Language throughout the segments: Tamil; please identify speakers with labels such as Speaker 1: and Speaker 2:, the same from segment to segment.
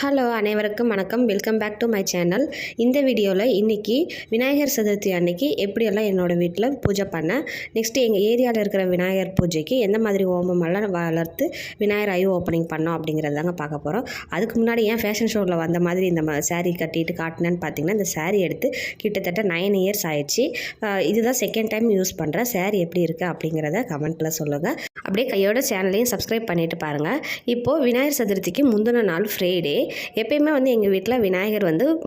Speaker 1: ஹலோ அனைவருக்கும் வணக்கம். Welcome back to my channel இந்த வீடியோவில் இன்றைக்கி விநாயகர் சதுர்த்தி அன்னைக்கு எப்படியெல்லாம் என்னோடய வீட்டில் பூஜை பண்ணேன் நெக்ஸ்ட்டு எங்கள் ஏரியாவில் இருக்கிற விநாயகர் பூஜைக்கு எந்த மாதிரி ஓமமெல்லாம் வளர்த்து விநாயகர் ஐ ஓப்பனிங் பண்ணோம் அப்படிங்கிறது தாங்க பார்க்க போகிறோம் அதுக்கு முன்னாடி ஏன் ஃபேஷன் ஷோவில் வந்த மாதிரி இந்த ம சாரீ கட்டிட்டு காட்டினேன்னு பார்த்தீங்கன்னா இந்த சாரீ எடுத்து கிட்டத்தட்ட நைன் இயர்ஸ் ஆயிடுச்சு. இதுதான் செகண்ட் டைம் யூஸ் பண்ணுறேன் சாரீ எப்படி இருக்குது அப்படிங்கிறத கமெண்ட்டில் சொல்லுங்கள் அப்படியே கையோட சேனலையும் சப்ஸ்கிரைப் பண்ணிட்டு பாருங்கள் இப்போது விநாயகர் சதுர்த்திக்கு முந்தின நாள் ஃப்ரைடே எப்பயுமே வந்து எங்கள் வீட்டில் விநாயகர் வந்து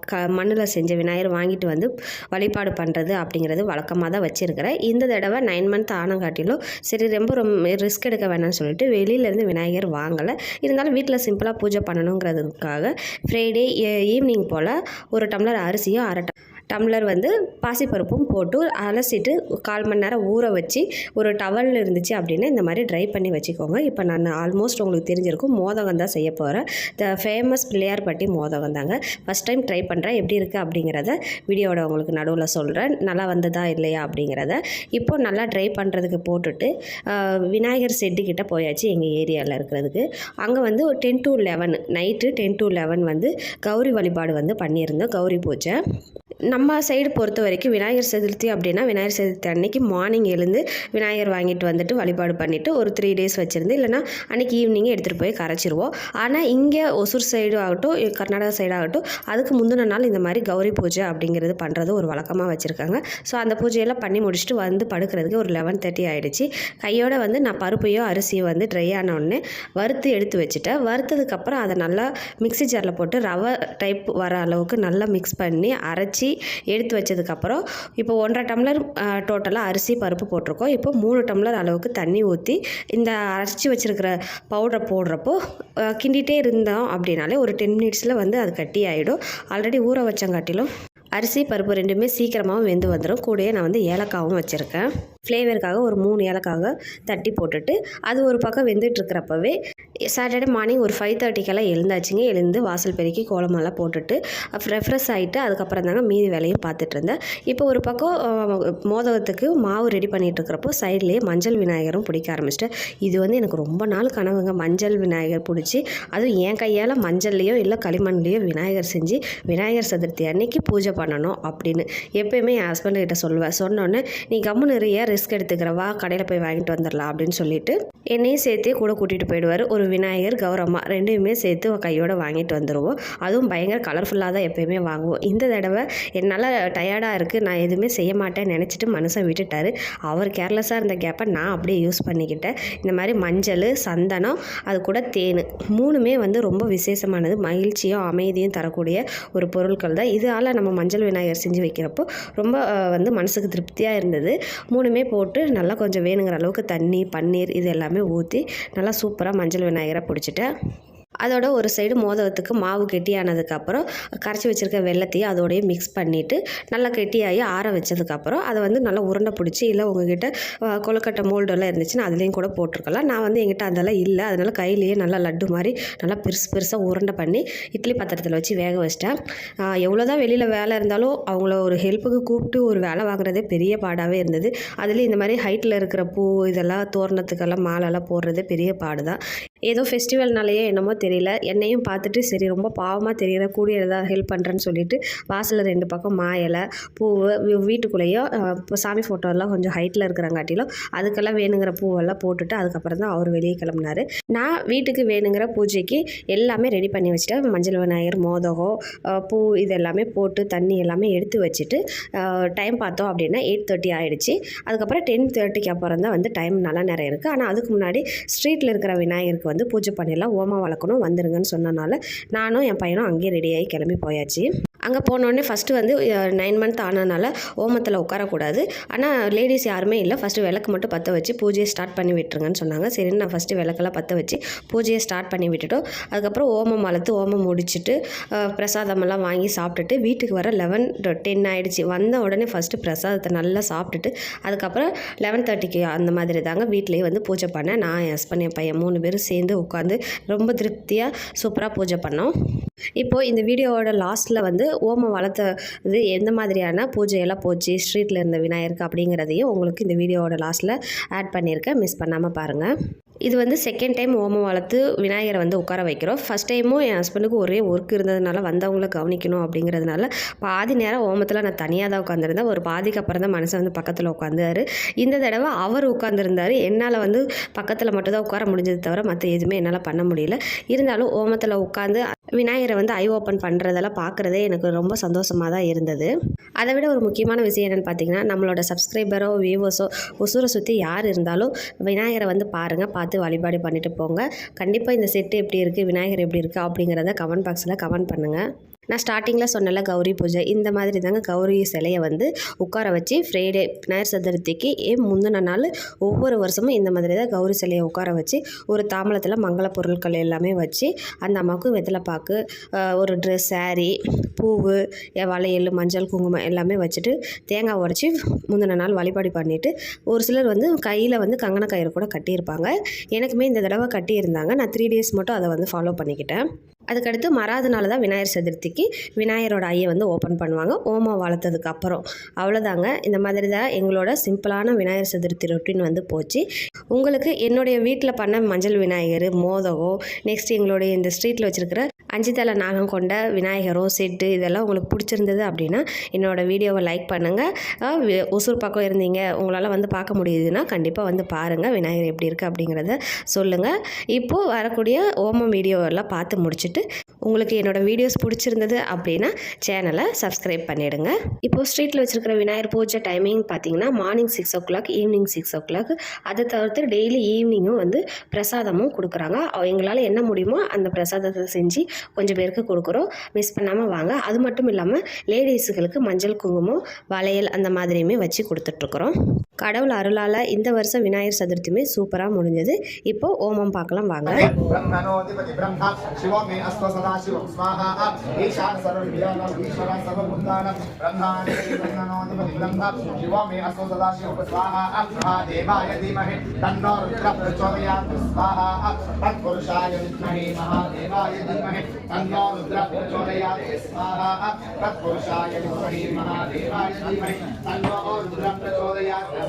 Speaker 1: க மண்ணில் செஞ்ச விநாயகர் வாங்கிட்டு வந்து வழிபாடு பண்ணுறது அப்படிங்கிறது வழக்கமாக தான் வச்சுருக்கிறேன். இந்த தடவை நைன் மந்த் ஆனங்காட்டிலும் சரி ரொம்ப ரொம்ப ரிஸ்க் எடுக்க வேணாம்னு சொல்லிட்டு வெளியிலேருந்து விநாயகர் வாங்கலை. இருந்தாலும் வீட்டில் சிம்பிளாக பூஜை பண்ணணுங்கிறதுக்காக ஃப்ரைடே ஈவினிங் போல் ஒரு டம்ளர் அரிசியும் அரை ட- டம்ளர் வந்து பாசிப்பருப்பும் போட்டு அலசிட்டு கால் மணி நேரம் ஊற வச்சு ஒரு டவல் இருந்துச்சு அப்படின்னா இந்த மாதிரி ட்ரை பண்ணி வச்சுக்கோங்க. இப்போ நான் ஆல்மோஸ்ட் உங்களுக்கு தெரிஞ்சிருக்கும் மோதகம் தான் செய்ய போகிறேன் த ஃபேமஸ் பிள்ளையார்பட்டி மோதகம் தாங்க. ஃபஸ்ட் டைம் ட்ரை பண்ணுறேன் எப்படி இருக்குது அப்படிங்கிறத வீடியோட உங்களுக்கு நடுவில் சொல்கிறேன் நல்லா வந்ததா இல்லையா அப்படிங்கிறத. இப்போ நல்லா ட்ரை பண்ணுறதுக்கு போட்டுட்டு விநாயகர் செட்டுக்கிட்ட போயாச்சு எங்கள் ஏரியாவில் இருக்கிறதுக்கு. அங்கே வந்து ஒரு ten to eleven night ten to eleven வந்து கௌரி வழிபாடு வந்து பண்ணியிருந்தோம். கௌரி பூஜை. நம்ம சைடு பொறுத்த வரைக்கும் விநாயகர் சதுர்த்தி அப்படின்னா விநாயகர் சதுர்த்தி அன்னைக்கு மார்னிங் எழுந்து விநாயகர் வாங்கிட்டு வந்துட்டு வழிபாடு பண்ணிவிட்டு ஒரு த்ரீ டேஸ் வச்சுருந்து இல்லைனா அன்னைக்கு ஈவினிங்கே எடுத்துகிட்டு போய் கரைச்சிருவோம். ஆனால் இங்கே ஒசூர் சைடு ஆகட்டும் கர்நாடகா சைடு ஆகட்டும் அதுக்கு முந்தின நாள் இந்த மாதிரி கௌரி பூஜை அப்படிங்கிறது பண்ணுறது ஒரு வழக்கமாக வச்சுருக்காங்க. ஸோ அந்த பூஜையெல்லாம் பண்ணி முடிச்சுட்டு வந்து படுக்கிறதுக்கு ஒரு லெவன் தேர்ட்டி ஆகிடுச்சு கையோடு வந்து நான் பருப்பையோ அரிசியோ வந்து ட்ரை ஆன உடனே வறுத்து எடுத்து வச்சுட்டேன். வறுத்ததுக்கப்புறம் அதை நல்லா மிக்ஸி ஜாரில் போட்டு ரவை டைப் வர அளவுக்கு நல்லா மிக்ஸ் பண்ணி அரைச்சி எடுத்து வச்சதுக்கப்புறம் இப்போ ஒன்றரை டம்ளர் டோட்டலாக அரிசி பருப்பு போட்டிருக்கோம். இப்போ மூணு டம்ளர் அளவுக்கு தண்ணி ஊற்றி இந்த அரைச்சி வச்சிருக்கிற பவுடரை போடுறப்போ கிண்டிகிட்டே இருந்தோம் அப்படின்னாலே ஒரு டென் மினிட்ஸில் வந்து அது கட்டி ஆகிடும் ஆல்ரெடி ஊற வச்சங்காட்டிலும் அரிசி பருப்பு ரெண்டுமே சீக்கிரமாகவும் வெந்து வந்துடும் கூடயே நான் வந்து ஏலக்காவும் வச்சுருக்கேன். ஃப்ளேவருக்காக ஒரு மூணு ஏலக்காக தட்டி போட்டுட்டு அது ஒரு பக்கம் வெந்துட்டு இருக்கிறப்பவே சாட்டர்டே மார்னிங் ஒரு ஃபைவ் தேர்ட்டிக்கெல்லாம் எழுந்தாச்சுங்க. எழுந்து வாசல் பெருக்கி கோலமெல்லாம் போட்டுட்டு ரெஃப்ரெஷ் ஆகிட்டு அதுக்கப்புறம் தாங்க மீதி வேலையும் பார்த்துட்டு இருந்தேன். இப்போ ஒரு பக்கம் மோதகத்துக்கு மாவு ரெடி பண்ணிகிட்டு இருக்கிறப்போ சைட்லேயே மஞ்சள் விநாயகரும் பிடிக்க ஆரம்பிச்சிட்டேன். இது வந்து எனக்கு ரொம்ப நாள் கனவுங்க. மஞ்சள் விநாயகர் பிடிச்சி அதுவும் என் கையால் மஞ்சள்லேயோ இல்லை களிமண்லேயோ விநாயகர் செஞ்சு விநாயகர் சதுர்த்தி அன்னைக்கு பூஜை பண்ணணும் அப்படின்னு எப்பயுமே என் ஹஸ்பண்ட் கிட்ட சொல்லுவேன். சொன்னோன்னே நீ கம்முன்னு நிறைய ரிஸ்க் எடுத்துக்கிற. வா கடையில் போய் வாங்கிட்டு வந்துடலாம் அப்படின்னு சொல்லிட்டு என்னையும் சேர்த்தே கூட கூட்டிகிட்டு போயிடுவார். ஒரு விநாயகர் கௌரம்மா ரெண்டையுமே சேர்த்து கையோட வாங்கிட்டு வந்துடுவோம் அதுவும் பயங்கர கலர்ஃபுல்லாக தான் எப்போயுமே வாங்குவோம். இந்த தடவை என்னால் டயர்டாக இருக்குது நான் எதுவுமே செய்ய மாட்டேன்னு நினச்சிட்டு மனுஷன் விட்டுட்டாரு. அவர் கேர்லெஸ்ஸாக இருந்த கேப்பை நான் அப்படியே யூஸ் பண்ணிக்கிட்டேன். இந்த மாதிரி மஞ்சள் சந்தனம் அது கூட தேன் மூணுமே வந்து ரொம்ப விசேஷமானது. மகிழ்ச்சியும் அமைதியும் தரக்கூடிய ஒரு பொருட்கள் தான். இதால் நம்ம மஞ்சள் விநாயகர் செஞ்சு வைக்கிறப்போ ரொம்ப வந்து மனசுக்கு திருப்தியாக இருந்தது. மூணுமே போட்டு நல்லா கொஞ்சம் வேணுங்கிற அளவுக்கு தண்ணி பன்னீர் இது எல்லாமே ஊற்றி நல்லா சூப்பராக மஞ்சள் விநாயகர் விநாயகரை பிடிச்சிட்டு அதோட ஒரு சைடு மோதகத்துக்கு மாவு கெட்டியானதுக்கப்புறம் கரைச்சி வச்சுருக்க வெள்ளத்தையும் அதோடய மிக்ஸ் பண்ணிவிட்டு நல்லா கெட்டியாகி ஆற வச்சதுக்கப்புறம் அதை வந்து நல்லா உருண்டை பிடிச்சி இல்லை உங்ககிட்ட கொழுக்கட்டை மோல்டெல்லாம் இருந்துச்சுன்னா அதுலேயும் கூட போட்டிருக்கலாம். நான் வந்து எங்கிட்ட அதெல்லாம் இல்லை. அதனால் கையிலேயே நல்லா லட்டு மாதிரி நல்லா பெருசு பெருசாக உருண்டை பண்ணி இட்லி பாத்திரத்தில் வச்சு வேக வச்சிட்டேன். எவ்வளோ தான் வெளியில் வேலை இருந்தாலும் அவங்கள ஒரு ஹெல்ப்புக்கு கூப்பிட்டு ஒரு வேலை வாங்குறதே பெரிய பாடாகவே இருந்தது. அதுலேயும் இந்த மாதிரி ஹைட்டில் இருக்கிற பூ இதெல்லாம் தோரணத்துக்கெல்லாம் மாலைலாம் போடுறதே பெரிய பாடு தான் ஏதோ ஃபெஸ்டிவல்னாலேயே என்னமோ தெரியும் தெரியல. என்னையும் பார்த்துட்டு சரி ரொம்ப பாவமாக தெரியல கூடிய ஏதாவது ஹெல்ப் பண்ணுறேன்னு சொல்லிட்டு வாசலில் ரெண்டு பக்கம் மா இலை பூ வீட்டுக்குள்ளேயோ இப்போ சாமி ஃபோட்டோலாம் கொஞ்சம் ஹைட்டில் இருக்கிறங்காட்டிலும் அதுக்கெல்லாம் வேணுங்கிற பூவெல்லாம் போட்டுட்டு அதுக்கப்புறம் தான் அவர் வெளியே கிளம்புனாரு. நான் வீட்டுக்கு வேணுங்கிற பூஜைக்கு எல்லாமே ரெடி பண்ணி வச்சுட்டேன். மஞ்சள் விநாயகர் மோதகம் பூ இது எல்லாமே போட்டு தண்ணி எல்லாமே எடுத்து வச்சுட்டு டைம் பார்த்தோம் அப்படின்னா எயிட் தேர்ட்டி ஆகிடுச்சு அதுக்கப்புறம் டென் தேர்ட்டிக்கு அப்புறம் தான் வந்து டைம் நல்லா நிறைய இருக்குது ஆனால் அதுக்கு முன்னாடி ஸ்ட்ரீட்டில் இருக்கிற விநாயகருக்கு வந்து பூஜை பண்ணிடலாம். ஓமா வளர்க்கணும் வந்துருங்கன்னு சொன்னனால நானும் என் பையனும் அங்கேயே ரெடியாகி கிளம்பி போயாச்சு. அங்கே போனோடனே ஃபஸ்ட்டு வந்து நைன் மந்த் ஆனனால ஓமத்தில் உட்காரக்கூடாது. ஆனால் லேடிஸ் யாருமே இல்லை. ஃபஸ்ட்டு விளக்கு மட்டும் பற்ற வச்சு பூஜையை ஸ்டார்ட் பண்ணி விட்டுருங்கன்னு சொன்னாங்க. சரின்னு நான் ஃபஸ்ட்டு விளக்கெல்லாம் பற்ற வச்சு பூஜையை ஸ்டார்ட் பண்ணி விட்டுட்டோம். அதுக்கப்புறம் ஓமம் வளர்த்து ஓமம் முடிச்சுட்டு பிரசாதமெல்லாம் வாங்கி சாப்பிட்டுட்டு வீட்டுக்கு வர லெவன் டென் ஆகிடுச்சு வந்த உடனே ஃபஸ்ட்டு பிரசாதத்தை நல்லா சாப்பிட்டுட்டு அதுக்கப்புறம் லெவன் தேர்ட்டிக்கு அந்த மாதிரி தாங்க வீட்டிலேயே வந்து பூஜை பண்ணேன். நான் என் ஹஸ்பண்ட் என் பையன் மூணு பேரும் சேர்ந்து உட்காந்து ரொம்ப திருப்தியாக சூப்பராக பூஜை பண்ணோம். இப்போது இந்த வீடியோவோட லாஸ்ட்டில் வந்து ஓமம் வளர்த்தது எந்த மாதிரியான பூஜையெல்லாம் போச்சு ஸ்ட்ரீட்டில் இருந்த விநாயகருக்கு அப்படிங்கிறதையும் உங்களுக்கு இந்த வீடியோவோட லாஸ்ட்டில் ஆட் பண்ணியிருக்கேன். மிஸ் பண்ணாமல் பாருங்கள் இது வந்து செகண்ட் டைம் ஓமம் வளர்த்து விநாயகரை வந்து உட்கார வைக்கிறோம். ஃபஸ்ட் டைமும் என் ஹஸ்பண்டுக்கு ஒரே ஒர்க் இருந்ததுனால வந்தவங்கள கவனிக்கணும் அப்படிங்கிறதுனால பாதி நேரம் ஓமத்தில் நான் தனியாக தான் உட்காந்துருந்தேன் ஒரு பாதிக்கு அப்புறம் தான் மனுஷன் வந்து பக்கத்தில் உட்காந்தாரு இந்த தடவை அவர் உட்காந்துருந்தாரு என்னால் வந்து பக்கத்தில் மட்டும்தான் உட்கார முடிஞ்சது தவிர மற்ற எதுவுமே என்னால் பண்ண முடியல. இருந்தாலும் ஓமத்தில் உட்காந்து விநாயகரை வந்து ஐ ஓப்பன் பண்ணுறதெல்லாம் பார்க்குறதே எனக்கு ரொம்ப சந்தோஷமாக தான் இருந்தது. அதை விட ஒரு முக்கியமான விஷயம் என்னென்னு பார்த்தீங்கன்னா நம்மளோட சப்ஸ்கிரைபரோ வியூவர்ஸோ ஒசூரை சுற்றி யார் இருந்தாலும் விநாயகரை வந்து பாருங்கள் பார்த்து வழிபாடு பண்ணிட்டு போங்க. கண்டிப்பாக இந்த செட்டு எப்படி இருக்குது விநாயகர் எப்படி இருக்குது அப்படிங்கிறத கமெண்ட் பாக்ஸில் கமெண்ட் பண்ணுங்கள் நான் ஸ்டார்டிங்கில் சொன்னல கௌரி பூஜை இந்த மாதிரி தாங்க கௌரி சிலையை வந்து உட்கார வச்சு ஃப்ரைடே விநாயகர் சதுர்த்திக்கு ஏன் முந்தின நாள் ஒவ்வொரு வருஷமும் இந்த மாதிரி தான் கௌரி சிலையை உட்கார வச்சு ஒரு தாமலத்தில் மங்கள பொருட்கள் எல்லாமே வச்சு அந்த அம்மாவுக்கு வெத்தலை பாக்கு ஒரு ட்ரெஸ் சேரீ பூவு வளையல் மஞ்சள் குங்குமம் எல்லாமே வச்சுட்டு தேங்காய் உடச்சி முந்தின நாள் வழிபாடு பண்ணிவிட்டு ஒரு சிலர் வந்து கையில் வந்து கங்கண கயிறு கூட கட்டியிருப்பாங்க. எனக்குமே இந்த தடவை கட்டியிருந்தாங்க. நான் த்ரீ டேஸ் மட்டும் அதை வந்து ஃபாலோ பண்ணிக்கிட்டேன். அதுக்கடுத்து மறாத நாள் தான் விநாயகர் சதுர்த்திக்கு விநாயகரோட ஐயை வந்து ஓப்பன் பண்ணுவாங்க. ஓமம் வளர்த்ததுக்கு அப்புறம் அவ்வளோதாங்க. இந்த மாதிரி தான் எங்களோட சிம்பிளான விநாயகர் சதுர்த்தி ரொட்டீன் வந்து போச்சு. உங்களுக்கு என்னுடைய வீட்டில் பண்ண மஞ்சள் விநாயகர் மோதகம் நெக்ஸ்ட் எங்களுடைய இந்த ஸ்ட்ரீட்டில் வச்சுருக்கிற அஞ்சு தலை நாகம் கொண்ட விநாயகரும் செட்டு இதெல்லாம் உங்களுக்கு பிடிச்சிருந்தது அப்படின்னா என்னோடய வீடியோவை லைக் பண்ணுங்கள் ஒசூர் பக்கம் இருந்தீங்க. உங்களால் வந்து பார்க்க முடியுதுன்னா கண்டிப்பாக வந்து பாருங்கள் விநாயகர் எப்படி இருக்குது அப்படிங்கிறத சொல்லுங்கள் இப்போது வரக்கூடிய ஓமம் வீடியோ எல்லாம் பார்த்து முடிச்சுட்டு உங்களுக்கு என்னோடய வீடியோஸ் பிடிச்சிருந்தது அப்படின்னா சேனலை சப்ஸ்கிரைப் பண்ணிவிடுங்க இப்போது ஸ்ட்ரீட்டில் வச்சுருக்கிற விநாயகர் பூஜை டைமிங் பார்த்தீங்கன்னா morning six o'clock evening six o'clock. அதை தவிர்த்து டெய்லி ஈவினிங்கும் வந்து பிரசாதமும் கொடுக்குறாங்க. அவ- எங்களால் என்ன முடியுமோ அந்த பிரசாதத்தை செஞ்சு கொஞ்சம் பேருக்கு கொடுக்குறோம். மிஸ் பண்ணாமல் வாங்க. அது மட்டும் இல்லாமல் லேடிஸுகளுக்கு மஞ்சள் குங்குமம் வளையல் அந்த மாதிரியுமே வச்சு கொடுத்துட்ருக்குறோம். கடவுள் அருளால் இந்த வருஷம் விநாயகர் சதுர்த்தியுமே சூப்பராக முடிஞ்சது. இப்போ ஓமம் பார்க்கலாம் வாங்க.
Speaker 2: தன்னோ ருத்ரம் பிரச்சோதயாத்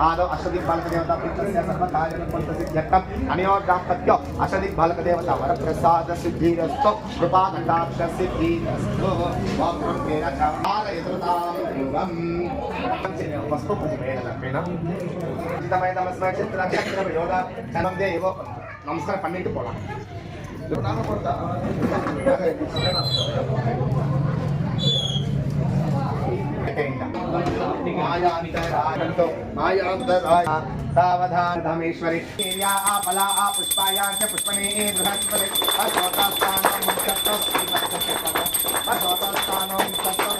Speaker 2: आदो अशदिक बालक देवता पितृस्य सर्वकार्यं पन्तसिद्ध्यर्थम् कृपा कटाक्ष உசிதமாய் நமஸ்ம சித்திர நட்சத்திர வினோத ஜனந்தே ஏவோ நமஸ்காரம் பண்ணிட்டு போகலாம் సావధానమేశ్వరి ఆపలా పుష్పాయాచ పుష్పణే బృహస్పతి అశోతాస్థానం సప్తోతాస్థానం సప్త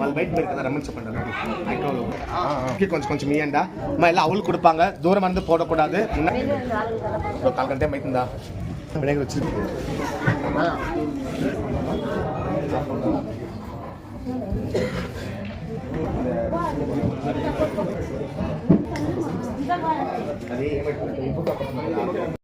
Speaker 2: వాళ్ళు బయట పెడతారు కదా రమ్మని చెప్పండి మైక్రోలో కొంచెం కొంచెం ఇయ్యండా మా ఇలా అవులు కొడుపాంగ దూరం అనేది పోడకూడదు కాలకంటే అవుతుందా వినాయకుడు వచ్చింది అది ఏమైతుంది